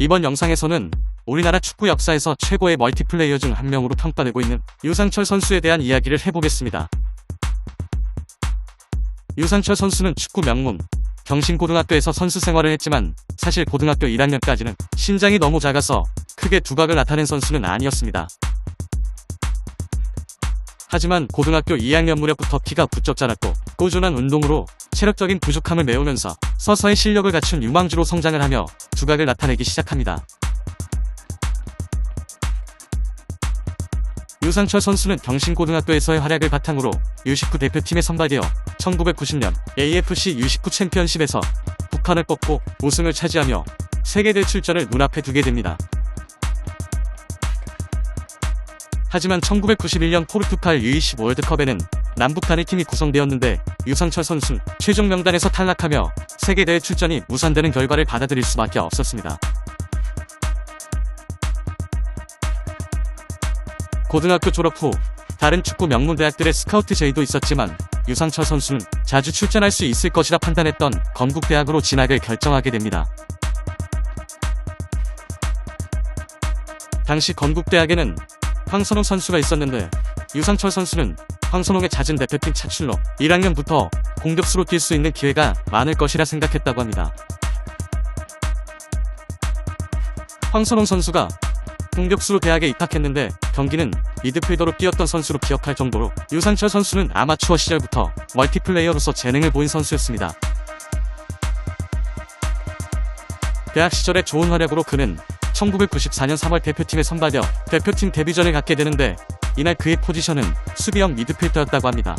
이번 영상에서는 우리나라 축구 역사에서 최고의 멀티플레이어 중 한 명으로 평가되고 있는 유상철 선수에 대한 이야기를 해보겠습니다. 유상철 선수는 축구 명문 경신고등학교에서 선수 생활을 했지만 사실 고등학교 1학년까지는 신장이 너무 작아서 크게 두각을 나타낸 선수는 아니었습니다. 하지만 고등학교 2학년 무렵부터 키가 부쩍 자랐고 꾸준한 운동으로 체력적인 부족함을 메우면서 서서히 실력을 갖춘 유망주로 성장을 하며 두각을 나타내기 시작합니다. 유상철 선수는 경신고등학교에서의 활약을 바탕으로 U19 대표팀에 선발되어 1990년 AFC U19 챔피언십에서 북한을 꺾고 우승을 차지하며 세계대 출전을 눈앞에 두게 됩니다. 하지만 1991년 포르투갈 U20 월드컵에는 남북 단일 팀이 구성되었는데 유상철 선수 최종 명단에서 탈락하며 세계대회 출전이 무산되는 결과를 받아들일 수밖에 없었습니다. 고등학교 졸업 후 다른 축구 명문 대학들의 스카우트 제의도 있었지만 유상철 선수는 자주 출전할 수 있을 것이라 판단했던 건국대학으로 진학을 결정하게 됩니다. 당시 건국대학에는 황선홍 선수가 있었는데 유상철 선수는 황선홍의 잦은 대표팀 차출로 1학년부터 공격수로 뛸 수 있는 기회가 많을 것이라 생각했다고 합니다. 황선홍 선수가 공격수로 대학에 입학했는데 경기는 미드필더로 뛰었던 선수로 기억할 정도로 유상철 선수는 아마추어 시절부터 멀티플레이어로서 재능을 보인 선수였습니다. 대학 시절의 좋은 활약으로 그는 1994년 3월 대표팀에 선발되어 대표팀 데뷔전을 갖게 되는데 이날 그의 포지션은 수비형 미드필더였다고 합니다.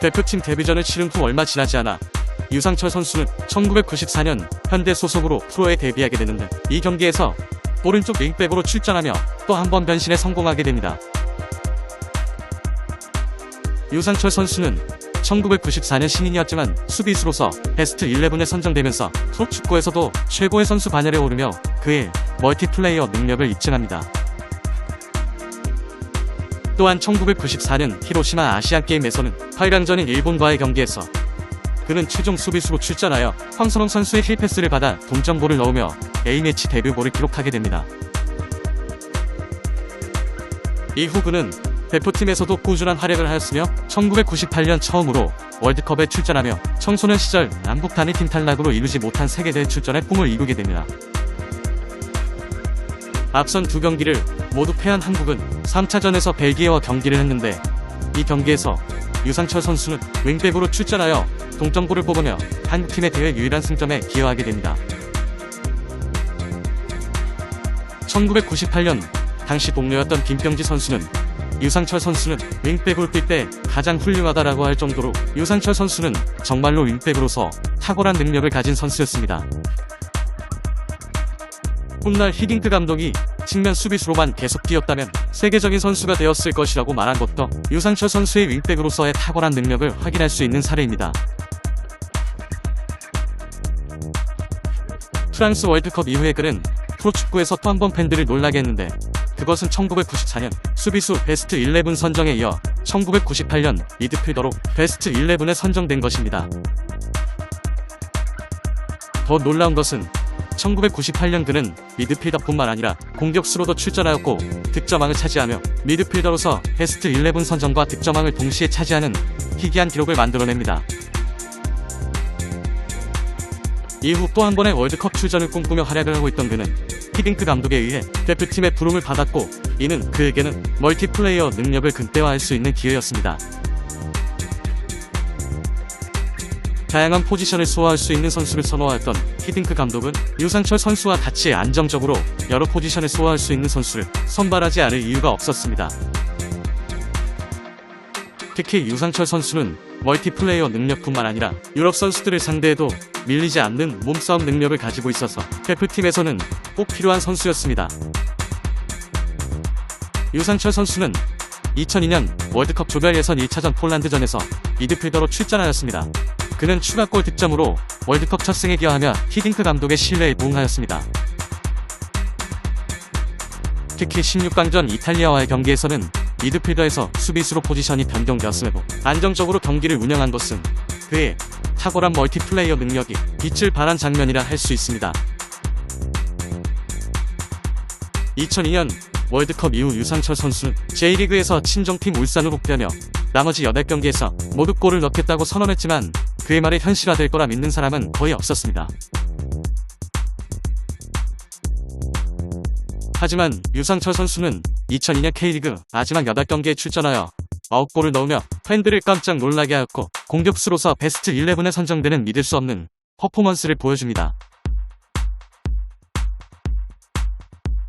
대표팀 데뷔전을 치른 후 얼마 지나지 않아 유상철 선수는 1994년 현대 소속으로 프로에 데뷔하게 되는데 이 경기에서 오른쪽 윙백으로 출전하며 또 한 번 변신에 성공하게 됩니다. 유상철 선수는 1994년 신인이었지만 수비수로서 베스트 11에 선정되면서 프로축구에서도 최고의 선수 반열에 오르며 그의 멀티플레이어 능력을 입증합니다. 또한 1994년 히로시마 아시안게임에서는 8강전인 일본과의 경기에서 그는 최종 수비수로 출전하여 황선홍 선수의 힐패스를 받아 동점골을 넣으며 A매치 데뷔골을 기록하게 됩니다. 이후 그는 대표팀에서도 꾸준한 활약을 하였으며 1998년 처음으로 월드컵에 출전하며 청소년 시절 남북 단일팀 탈락으로 이루지 못한 세계대회 출전의 꿈을 이루게 됩니다. 앞선 두 경기를 모두 패한 한국은 3차전에서 벨기에와 경기를 했는데 이 경기에서 유상철 선수는 윙백으로 출전하여 동점골을 뽑으며 한국팀의 대회 유일한 승점에 기여하게 됩니다. 1998년 당시 동료였던 김병지 선수는 유상철 선수는 윙백으로 뛸때 가장 훌륭하다라고 할 정도로 유상철 선수는 정말로 윙백으로서 탁월한 능력을 가진 선수였습니다. 훗날 히딩크 감독이 측면 수비수로만 계속 뛰었다면 세계적인 선수가 되었을 것이라고 말한 것도 유상철 선수의 윙백으로서의 탁월한 능력을 확인할 수 있는 사례입니다. 프랑스 월드컵 이후에 그는 프로축구에서 또 한 번 팬들을 놀라게 했는데 그것은 1994년 수비수 베스트 11 선정에 이어 1998년 미드필더로 베스트 11에 선정된 것입니다. 더 놀라운 것은 1998년 그는 미드필더뿐만 아니라 공격수로도 출전하였고 득점왕을 차지하며 미드필더로서 베스트 11 선정과 득점왕을 동시에 차지하는 희귀한 기록을 만들어냅니다. 이후 또 한 번의 월드컵 출전을 꿈꾸며 활약을 하고 있던 그는 히딩크 감독에 의해 대표팀의 부름을 받았고 이는 그에게는 멀티플레이어 능력을 극대화할 수 있는 기회였습니다. 다양한 포지션을 소화할 수 있는 선수를 선호하였던 히딩크 감독은 유상철 선수와 같이 안정적으로 여러 포지션을 소화할 수 있는 선수를 선발하지 않을 이유가 없었습니다. 특히 유상철 선수는 멀티플레이어 능력뿐만 아니라 유럽 선수들을 상대해도 밀리지 않는 몸싸움 능력을 가지고 있어서 대표팀에서는 꼭 필요한 선수였습니다. 유상철 선수는 2002년 월드컵 조별 예선 1차전 폴란드전에서 미드필더로 출전하였습니다. 그는 추가골 득점으로 월드컵 첫 승에 기여하며 히딩크 감독의 신뢰에 부응하였습니다. 특히 16강전 이탈리아와의 경기에서는 미드필더에서 수비수로 포지션이 변경되었음에도 안정적으로 경기를 운영한 것은 그의 탁월한 멀티플레이어 능력이 빛을 발한 장면이라 할 수 있습니다. 2002년 월드컵 이후 유상철 선수는 J리그에서 친정팀 울산으로 복귀하며 나머지 8경기에서 모두 골을 넣겠다고 선언했지만 그의 말이 현실화될 거라 믿는 사람은 거의 없었습니다. 하지만 유상철 선수는 2002년 K리그 마지막 8경기에 출전하여 9골을 넣으며 팬들을 깜짝 놀라게 하였고 공격수로서 베스트 11에 선정되는 믿을 수 없는 퍼포먼스를 보여줍니다.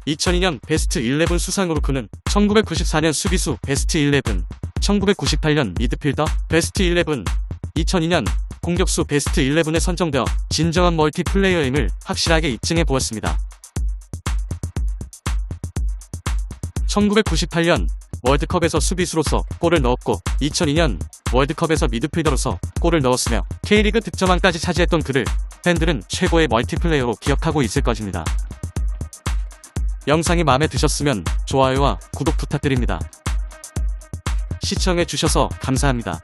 2002년 베스트 11 수상으로 그는 1994년 수비수 베스트 11, 1998년 미드필더 베스트 11, 2002년 공격수 베스트 11에 선정되어 진정한 멀티플레이어임을 확실하게 입증해 보았습니다. 1998년 월드컵에서 수비수로서 골을 넣었고 2002년 월드컵에서 미드필더로서 골을 넣었으며 K리그 득점왕까지 차지했던 그를 팬들은 최고의 멀티플레이어로 기억하고 있을 것입니다. 영상이 마음에 드셨으면 좋아요와 구독 부탁드립니다. 시청해주셔서 감사합니다.